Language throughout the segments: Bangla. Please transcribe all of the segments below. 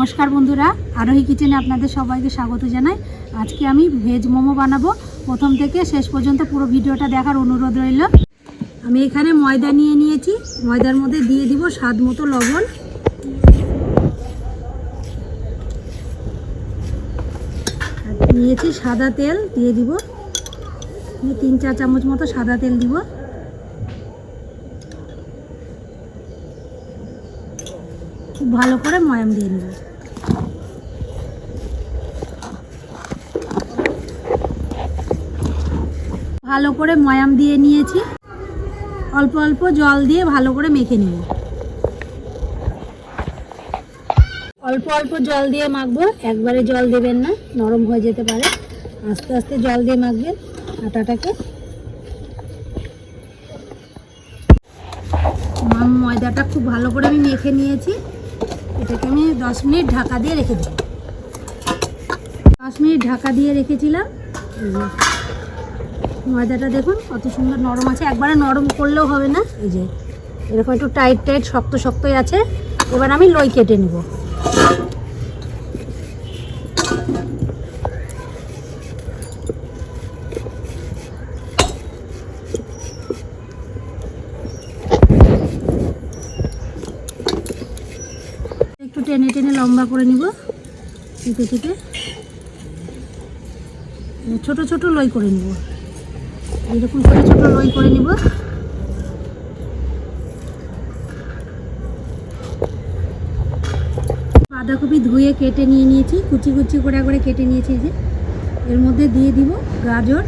নমস্কার বন্ধুরা, আরোহী কিচেনে আপনাদের সবাইকে স্বাগত জানাই। আজকে আমি ভেজ মোমো বানাবো। প্রথম থেকে শেষ পর্যন্ত পুরো ভিডিওটা দেখার অনুরোধ রইল। আমি এখানে ময়দা নিয়ে নিয়েছি। ময়দার মধ্যে দিয়ে দিব স্বাদ মতো লবণ। নিয়েছি সাদা তেল, দিয়ে দিব। তিন, চার চামচ মতো সাদা তেল দিব। খুব ভালো করে ময়াম দিয়ে নেব। ভালো করে ময়াম দিয়ে নিয়েছি। অল্প অল্প জল দিয়ে ভালো করে মেখে নেব। অল্প অল্প জল দিয়ে মাখবো, একবারে জল দেবেন না, নরম হয়ে যেতে পারে। আস্তে আস্তে জল দিয়ে মাখবেন আটাটাকে। ময়দাটা খুব ভালো করে আমি মেখে নিয়েছি। এটাকে আমি দশ মিনিট ঢাকা দিয়ে রেখে দেবো পাঁচ মিনিট ঢাকা দিয়ে রেখেছিলাম। ময়দাটা দেখুন, কত সুন্দর নরম আছে। একবারে নরম করলেও হবে না। এই যে, এরকম একটু টাইট টাইট শক্ত, শক্তই আছে। এবার আমি লই কেটে নেব। একটু টেনে টেনে লম্বা করে নিব ছোট ছোট লই করে নিব। এরকম ছোট ছোট লই করে নিব। বাঁধাকপি ধুয়ে কেটে নিয়ে নিয়েছি, কুচি কুচি করে করে কেটে নিয়েছি যে। এর মধ্যে দিয়ে দিব গাজর।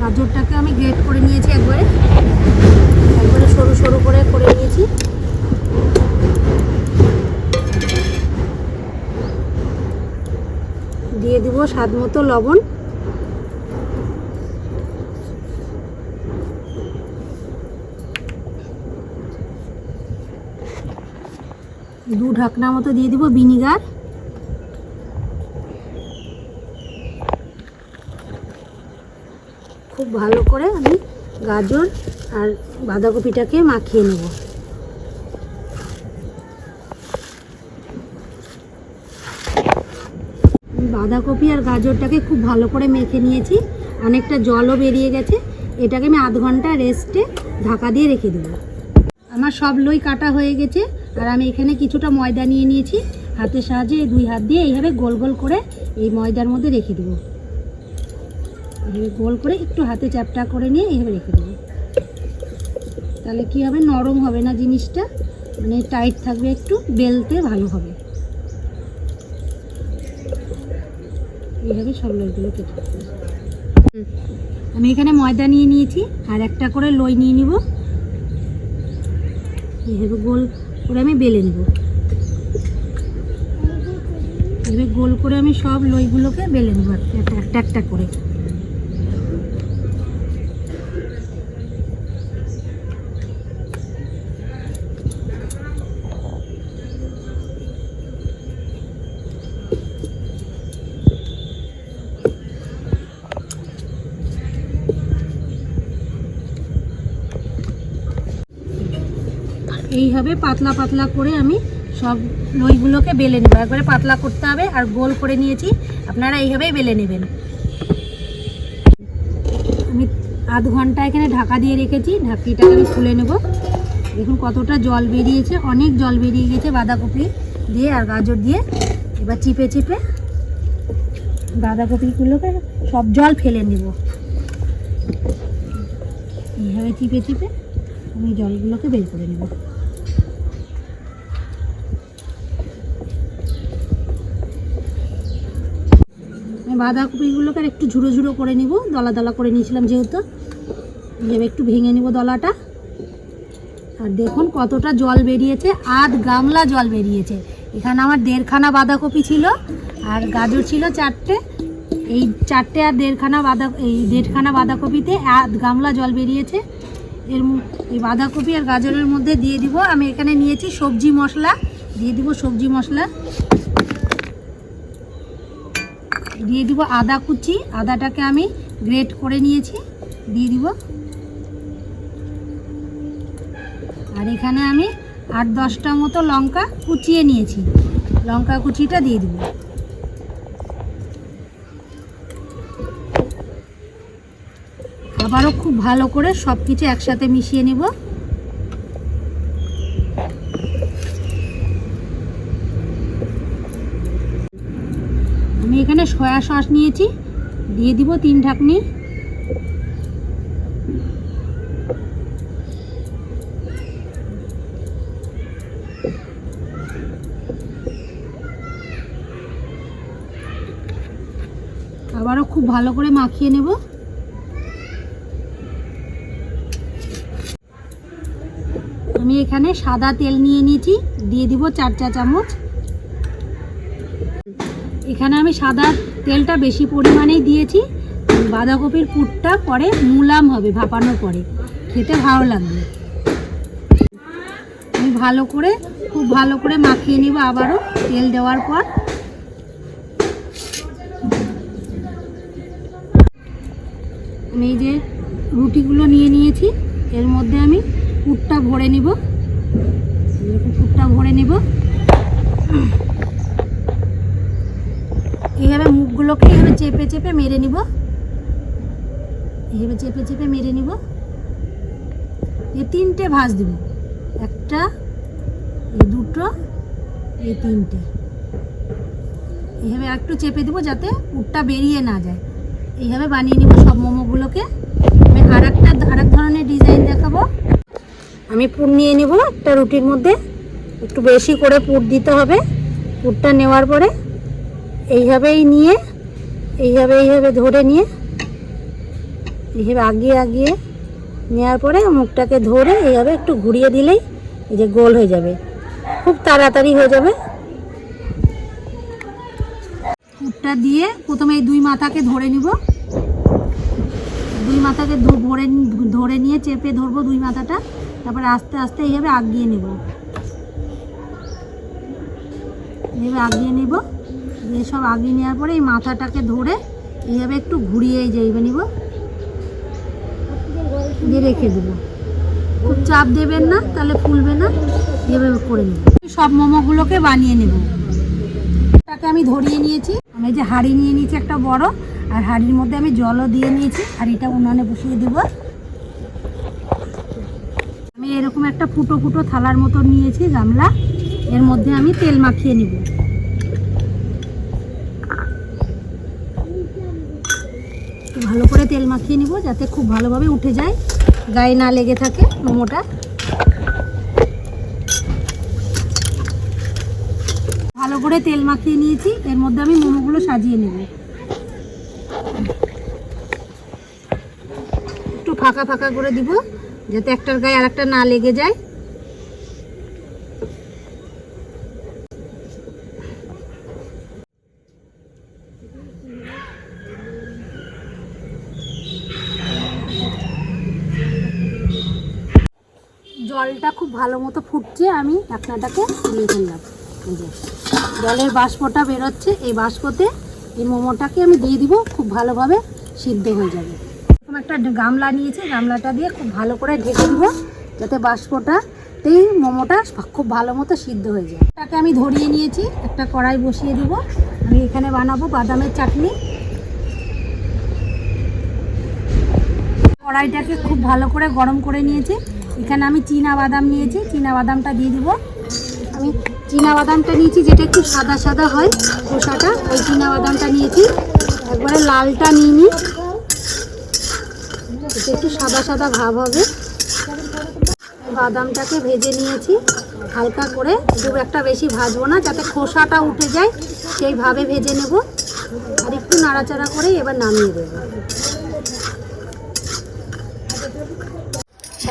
গাজরটাকে আমি গ্রেট করে নিয়েছি একবারে। একবারে সরু সরু করে করে নিয়েছি। দিয়ে দিব স্বাদ মতো লবণ। দু ঢাকনা মতো দিয়ে দিব ভিনিগার। খুব ভালো করে আমি গাজর আর বাঁধাকপিটাকে মাখিয়ে নেব। বাঁধাকপি আর গাজরটাকে খুব ভালো করে মেখে নিয়েছি। অনেকটা জলও বেরিয়ে গেছে। এটাকে আমি আধ ঘণ্টা রেস্টে ঢাকা দিয়ে রেখে দেবো। আমার সব লই কাটা হয়ে গেছে। আর আমি এখানে কিছুটা ময়দা নিয়ে নিয়েছি। হাতের সাহায্যে দুই হাত দিয়ে এইভাবে গোল গোল করে এই ময়দার মধ্যে রেখে দেবো। এইভাবে গোল করে একটু হাতে চ্যাপটা করে নিয়ে এইভাবে রেখে দেবো। তাহলে কি হবে? নরম হবে না জিনিসটা? মানে টাইট থাকবে একটু, বেলতে ভালো হবে। এইভাবে সব লইগুলো কেটে। আমি এখানে ময়দা নিয়ে নিয়েছি, আর একটা করে লই নিয়ে নিব। এইভাবে গোল করে আমি বেলে নেব। এবার গোল করে আমি সব লইগুলোকে বেলে নেব। একটা একটা করে। এইভাবে পাতলা পাতলা করে আমি সব লইগুলোকে বেলে নেব। একবারে পাতলা করতে হবে আর গোল করে নিয়েছি, আপনারা এইভাবেই বেলে নেবেন। আমি আধ ঘণ্টা এখানে ঢাকা দিয়ে রেখেছি ঢাকিটাকে আমি খুলে নেব। দেখুন কতটা জল বেরিয়েছে, অনেক জল বেরিয়ে গেছে বাঁধাকপি দিয়ে আর গাজর দিয়ে। এবার চিপে চিপে বাঁধাকপিগুলোকে সব জল ফেলে নেব। এইভাবে চিপে চিপে আমি জলগুলোকে বের করে নেব। বাঁধাকপিগুলোকে আর একটু ঝুড়ো ঝুড়ো করে নিব, দলা দলা করে নিয়েছিলাম যেহেতু। এইভাবে একটু ভেঙে নিব দলাটা। আর দেখুন কতটা জল বেরিয়েছে, আধ গামলা জল বেরিয়েছে। এখানে আমার দেড়খানা বাঁধাকপি ছিল, আর গাজর ছিল চারটে। এই চারটে আর দেড়খানা বাঁধা, এই দেড়খানা বাঁধাকপিতে আধ গামলা জল বেরিয়েছে। এর এই বাঁধাকপি আর গাজরের মধ্যে দিয়ে দিব। আমি এখানে নিয়েছি সবজি মশলা, দিয়ে দিব সবজি মশলা। দিয়ে দিব আদা কুচি। আদাটাকে আমি গ্রেট করে নিয়েছি। দিয়ে দিব। আর এখানে আমি আট দশটা মতো লঙ্কা কুচিয়ে নিয়েছি। লঙ্কা কুচিটা দিয়ে দিব। আবারও খুব ভালো করে সব কিছু একসাথে মিশিয়ে নেব আমি এখানে সয়া সস নিয়েছি। দিয়ে দিব তিন ঢাকনি। আবারও খুব ভালো করে মাখিয়ে নেব। আমি এখানে সাদা তেল নিয়ে নিয়েছি। দিয়ে দিব চার চা চামচ। এখানে আমি সাদা তেলটা বেশি পরিমাণেই দিয়েছি। বাঁধাকপির পুরটা পরে মুলাম হবে ভাপানোর পরে। খেতে ভালো লাগবে। আমি ভালো করে, খুব ভালো করে মাখিয়ে নিব আবারও তেল দেওয়ার পর। আমি যে রুটিগুলো নিয়ে নিয়েছি, এর মধ্যে আমি পুরটা ভরে নিব। পুরটা ভরে নিব। মুখগুলোকে এইভাবে চেপে চেপে মেরে নিব। এইভাবে চেপে চেপে মেরে নিব। এই তিনটে ভাঁজ দিব। একটা এই দুটো এই তিনটে। এইভাবে একটু চেপে দিব যাতে পুরটা বেরিয়ে না যায়। এইভাবে বানিয়ে নিব সব মোমোগুলোকে। আমি আর একটা আর এক ধরনের ডিজাইন দেখাবো। আমি পুর নিয়ে নিব একটা রুটির মধ্যে। একটু বেশি করে পুর দিতে হবে। পুরটা নেওয়ার পরে এইভাবেই নিয়ে এইভাবে এইভাবে ধরে নিয়ে, এইভাবে আগিয়ে আগিয়ে নেওয়ার পরে মুখটাকে ধরে এইভাবে একটু ঘুরিয়ে দিলেই এই যে গোল হয়ে যাবে। খুব তাড়াতাড়ি হয়ে যাবে। পুরটা দিয়ে প্রথমে এই দুই মাথাকে ধরে নিব। দুই মাথাকে ধ- ভরে ধরে নিয়ে চেপে ধরবো দুই মাথাটা। তারপরে আস্তে আস্তে এইভাবে আগিয়ে নেব। এইভাবে আগিয়ে নেব। দিয়ে সব আগিয়ে নেওয়ার পরে এই মাথাটাকে ধরে এইভাবে একটু ঘুরিয়ে এই যে এইভাবে নিব। দিয়ে রেখে দেবো। খুব চাপ দেবেন না, তাহলে ফুলবে না এভাবে করে নেব। সব মোমোগুলোকে বানিয়ে নেব। তাকে আমি ধরিয়ে নিয়েছি। আমি যে হাঁড়ি নিয়ে নিয়েছি একটা বড়, আর হাঁড়ির মধ্যে আমি জলও দিয়ে নিয়েছি হাঁড়িটা উনানে বসিয়ে দেব। আমি এরকম একটা ফুটো ফুটো থালার মতো নিয়েছি, গামলা। এর মধ্যে আমি তেল মাখিয়ে নিব। ভালো করে তেল মাখিয়ে নিব যাতে খুব ভালোভাবে উঠে যায়, গায়ে না লেগে থাকে মোমোটা। ভালো করে তেল মাখিয়ে নিয়েছি, এর মধ্যে আমি মোমোগুলো সাজিয়ে নেব। একটু ফাঁকা ফাঁকা করে দিব, যাতে একটার গায়ে আর একটা না লেগে যায়। জলটা খুব ভালো মতো ফুটছে, আমি ঢাকনাটাকে তুলে ফেললাম। জলের বাষ্পটা বেরোচ্ছে, এই বাষ্পতে এই মোমোটাকে আমি দিয়ে দিব, খুব ভালোভাবে সিদ্ধ হয়ে যাবে। এরকম একটা গামলা নিয়েছি, গামলাটা দিয়ে খুব ভালো করে ঢেকে দিব, যাতে বাষ্পটাতেই মোমোটা খুব ভালো মতো সিদ্ধ হয়ে যায়। এটাকে আমি ধরিয়ে নিয়েছি, একটা কড়াই বসিয়ে দিব। আমি এখানে বানাবো বাদামের চাটনি। কড়াইটাকে খুব ভালো করে গরম করে নিয়েছি। এখানে আমি চীনা বাদাম নিয়েছি, চীনা বাদামটা দিয়ে দিব। আমি চীনা বাদামটা নিয়েছি, যেটা একটু সাদা সাদা হয়, খোসাটা। ওই চীনা বাদামটা নিয়েছি। একবারে লালটা নিইনি। এটা একটু সাদা সাদা ভাব হবে। বাদামটাকে ভেজে নিয়েছি। হালকা করে। খুব একটা বেশি ভাজবো না, যাতে খোসাটা উঠে যায়, সেইভাবে ভেজে নেব। আর একটু নাড়াচাড়া করে এবার নামিয়ে দেবো।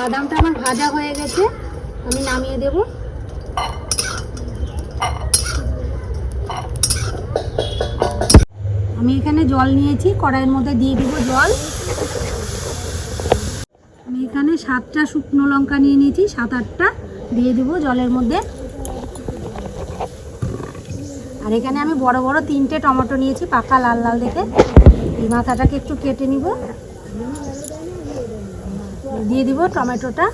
বাদামটা আমার ভাজা হয়ে গেছে, আমি নামিয়ে দেব। আমি এখানে জল নিয়েছি, কড়াইয়ের মধ্যে দিয়ে দিব জল। আমি এখানে সাতটা শুকনো লঙ্কা নিয়ে নিয়েছি, সাত আটটা দিয়ে দিব জলের মধ্যে। আর এখানে আমি বড় বড় তিনটে টমেটো নিয়েছি, পাকা লাল লাল দেখে। এই মাথাটাকে একটু কেটে নিব। দিয়ে দিব টমেটোটা।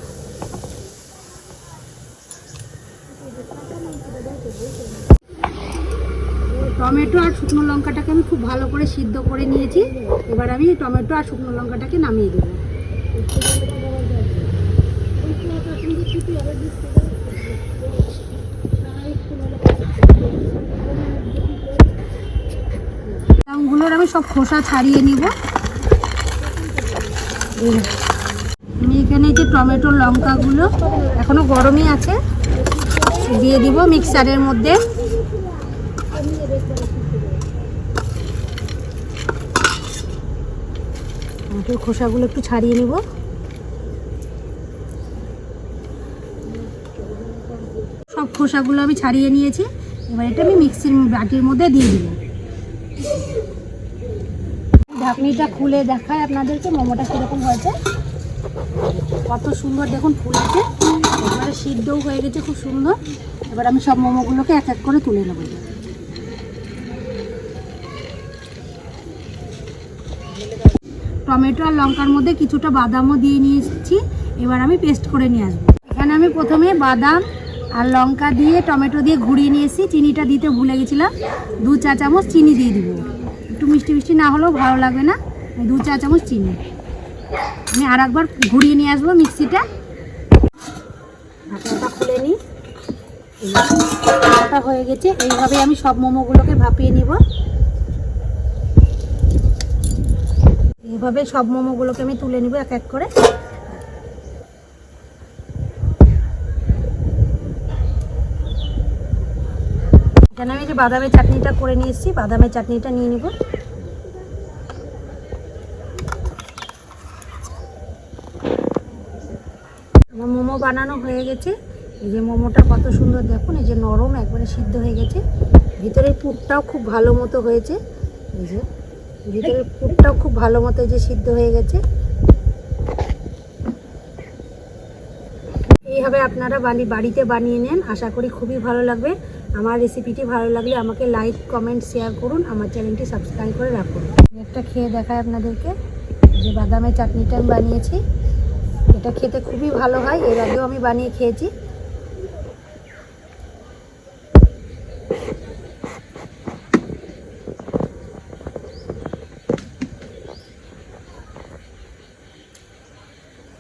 টমেটো আর শুকনো লঙ্কাটাকে আমি খুব ভালো করে সিদ্ধ করে নিয়েছি। এবার আমি টমেটো আর শুকনো লঙ্কাটাকে নামিয়ে দেবো। আমি সব খোসা ছাড়িয়ে নিব। এখানে যে টমেটো, লঙ্কাগুলো। এখনও গরমই আছে। দিয়ে দিব মিক্সারের মধ্যে। খোসাগুলো একটু ছাড়িয়ে নিব। সব খোসাগুলো আমি ছাড়িয়ে নিয়েছি। এবার এটা আমি মিক্সির বাটির মধ্যে দিয়ে দিব। ঢাকনিটা খুলে দেখায় আপনাদেরকে, মোমোটা কীরকম হয়েছে। কত সুন্দর দেখুন ফুলেছে এবারে সিদ্ধও হয়ে গেছে, খুব সুন্দর। এবার আমি সব মোমোগুলোকে এক এক করে তুলে নেব। টমেটো আর লঙ্কার মধ্যে কিছুটা বাদামও দিয়ে নিয়ে এসেছি। এবার আমি পেস্ট করে নিয়ে আসব। এখানে আমি প্রথমে বাদাম আর লঙ্কা দিয়ে টমেটো দিয়ে ঘুরিয়ে নিয়ে এসেছি। চিনিটা দিতে ভুলে গেছিলাম। দু চা চামচ চিনি দিয়ে দিব। একটু মিষ্টি মিষ্টি না হলেও ভালো লাগবে না। দু চা চামচ চিনি। আমি আর একবার ঘুরিয়ে নিয়ে আসব মিক্সিটা। ঢাকনাটা খুলে নিই। হয়ে গেছে। এইভাবে আমি সব মোমোগুলোকে ভাপিয়ে নিব। এইভাবে সব মোমোগুলোকে আমি তুলে নিব এক এক করে। এখানে আমি যে বাদামের চাটনিটা করে নিয়ে এসেছি, বাদামের চাটনিটা নিয়ে নিব আমার মোমো বানানো হয়ে গেছে। এই যে মোমোটা কত সুন্দর দেখুন, এই যে নরম একবারে সিদ্ধ হয়ে গেছে। ভিতরের পুরটাও খুব ভালো মতো হয়েছে। এই যে ভিতরের পুরটাও খুব ভালো মতো যে সিদ্ধ হয়ে গেছে। এইভাবে আপনারা বালি বাড়িতে বানিয়ে নেন, আশা করি খুবই ভালো লাগবে। আমার রেসিপিটি ভালো লাগলে আমাকে লাইক, কমেন্ট, শেয়ার করুন, আমার চ্যানেলটি সাবস্ক্রাইব করে রাখুন। একটা খেয়ে দেখায় আপনাদেরকে যে বাদামের চাটনিটা আমি বানিয়েছি। এটা খেতে খুবই ভালো হয়, এর আগেও আমি বানিয়ে খেয়েছি।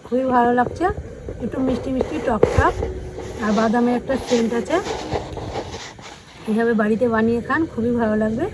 খুবই ভালো লাগছে, একটু মিষ্টি মিষ্টি টক টক, আর বাদামের একটা সেন্ট আছে। এইভাবে বাড়িতে বানিয়ে খান, খুবই ভালো লাগবে।